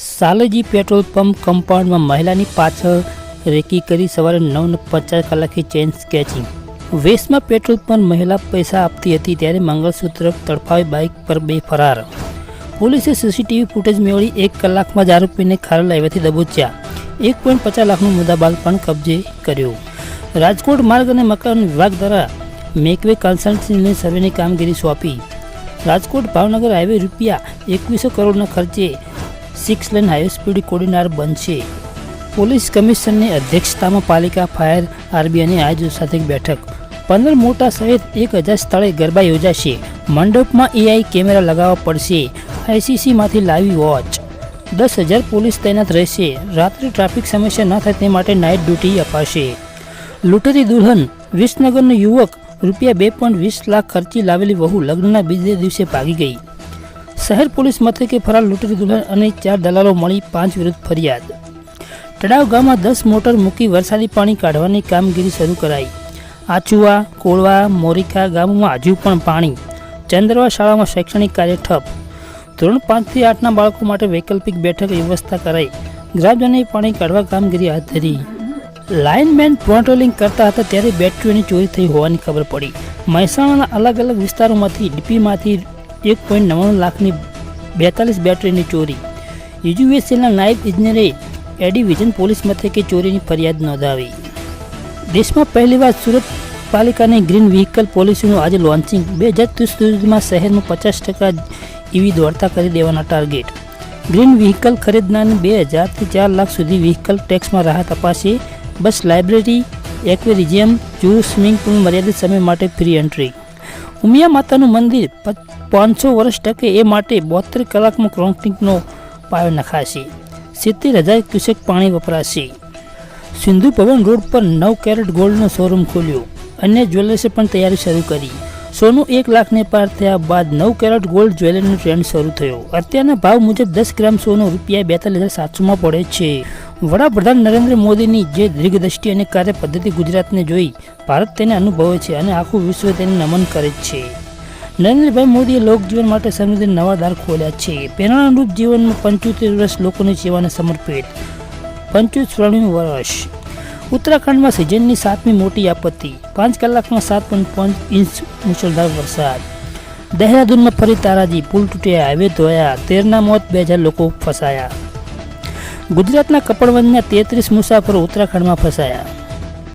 સાલેજી petrol pump કમ્પાઉન્ડમાં મહિલાની પાછળ recce કરી સવારે નવ પચાસ કલાકે ચેન સ્કેચિંગ. વેસ્ટમાં પેટ્રોલ પર મહિલા પૈસા આપતી હતી ત્યારે મંગળસૂત્ર તડફાવી બાઇક પર બે ફરાર. પોલીસે સીસીટીવી ફૂટેજ મેળવી એક કલાકમાં જ આરોપીને ખારલ હાઈવેથી દબોચ્યા. એક પોઈન્ટ પચાસ લાખનું મુદ્દાબાલ પણ કબજે કર્યો. રાજકોટ માર્ગ અને મકાન વિભાગ દ્વારા મેકવે કન્સલ્ટન્સીને સર્વેની કામગીરી સોંપી. રાજકોટ ભાવનગર હાઈવે રૂપિયા એકવીસો કરોડના ખર્ચે six lane highway speed corridor બનશે. પોલીસ કમિશનની અધ્યક્ષતામાં પાલિકા ફાયર, આરબીઆઈની આયોજન સાથે બેઠક. પંદર મોટા સહિત એક હજાર સ્થળે ગરબા યોજાશે. મંડપમાં એઆઈ કેમેરા લગાવવા પડશે. આઈસીસીમાંથી લાવી વોચ. દસ હજાર પોલીસ તૈનાત રહેશે. રાત્રે ટ્રાફિક સમસ્યા ન થાય તે માટે નાઇટ ડ્યુટી અપાશે. લૂંટરી દુલ્હન, વિસનગરનો યુવક રૂપિયા બે પોઈન્ટ વીસ લાખ ખર્ચી લાવેલી વહુ લગ્નના બીજે દિવસે ભાગી ગઈ. શહેર પોલીસ મથકે ફરાર લૂંટરી દુલ્હન અને ચાર દલાલો મળી પાંચ વિરુદ્ધ ફરિયાદ. તળાવ ગામમાં દસ મોટર મૂકી વરસાદી પાણી કાઢવાની કામગીરી શરૂ કરાઈ. આચુવા, કોળવા મોરિકા ગામમાં હજુ પણ પાણી. ચંદ્રવા શાળામાં શૈક્ષણિક કાર્ય ઠપ. ધોરણ પાંચથી આઠના બાળકો માટે વૈકલ્પિક બેઠક વ્યવસ્થા કરાઈ. ગ્રામજનોએ પાણી કાઢવા કામગીરી હાથ ધરી. લાઇનમેન પેટ્રોલિંગ કરતા હતા ત્યારે બેટરીઓની ચોરી થઈ હોવાની ખબર પડી. મહેસાણાના અલગ અલગ વિસ્તારોમાંથી ડીપીમાંથી એક પોઈન્ટ નવ્વાણું લાખની બેતાલીસ બેટરીની ચોરી. યુજીવીએસએલના નાયબ ઇજનેરે એડી વિઝન પોલીસ મથકે ચોરીની ફરિયાદ નોંધાવી. દેશમાં પહેલીવાર સુરત પાલિકાની ગ્રીન વ્હીકલ પોલિસીનું આજે લોન્ચિંગ. બે હજાર ત્રીસ સુધીમાં શહેરમાં પચાસ ટકા ઈવી દોડતા કરી દેવાના ટાર્ગેટ. ગ્રીન વ્હીકલ ખરીદનારને બે હજારથી ચાર લાખ સુધી વ્હીકલ ટેક્સમાં રાહત અપાશે. બસ લાઇબ્રેરી એક્વેરિઝિયમ જૂ, સ્વિમિંગ પુલ મર્યાદિત સમય માટે ફ્રી એન્ટ્રી. ઉમિયા માતાનું મંદિર પાંચસો વર્ષ ટકે એ માટે બોતેર કલાકમાં કોન્ક્રીટનો પાયો નખાશે. સિત્તેર હજાર ક્યુસેક પાણી વપરાશે. સિંધુ ભવન રોડ પર નવ કેરેટ ગોલ્ડનો શોરૂમ ખોલ્યો અન્ય જ્વેલર્સે પણ તૈયારી શરૂ કરી. સોનું એક લાખને પાર થયા બાદ નવ કેરેટ ગોલ્ડ જ્વેલરીનો ટ્રેન્ડ શરૂ થયો. અત્યારના ભાવ મુજબ દસ ગ્રામ સોનું રૂપિયા બેતાલીસ હજાર સાતસોમાં પડે છે. વડાપ્રધાન નરેન્દ્ર મોદીની જે દીર્ઘદ્રષ્ટિ અને કાર્ય પદ્ધતિ ગુજરાતને જોઈ ભારત તેને અનુભવે છે અને આખું વિશ્વ તેને નમન કરે છે. નરેન્દ્રભાઈ મોદીએ લોકજીવન માટે સમૃદ્ધિ નવા દ્વાર ખોલ્યા છે. પ્રેરણારૂપ જીવનમાં પંચોતેર વર્ષ લોકોની સેવાને સમર્પિત. પંચોતેર વર્ષ. ઉત્તરાખંડમાં સિઝનની સાતમી મોટી આપત્તિ. પાંચ કલાકમાં સાત પોઈન્ટ પાંચ ઇંચ મુશળધાર વરસાદ. દહેરાદૂનમાં ફરી તારાજી, પુલ તૂટ્યા, હાઈવે ધોયા, તેરના મોત બે હજાર લોકો ફસાયા. ગુજરાતના કપડવંજના તેત્રીસ મુસાફરો ઉત્તરાખંડમાં ફસાયા.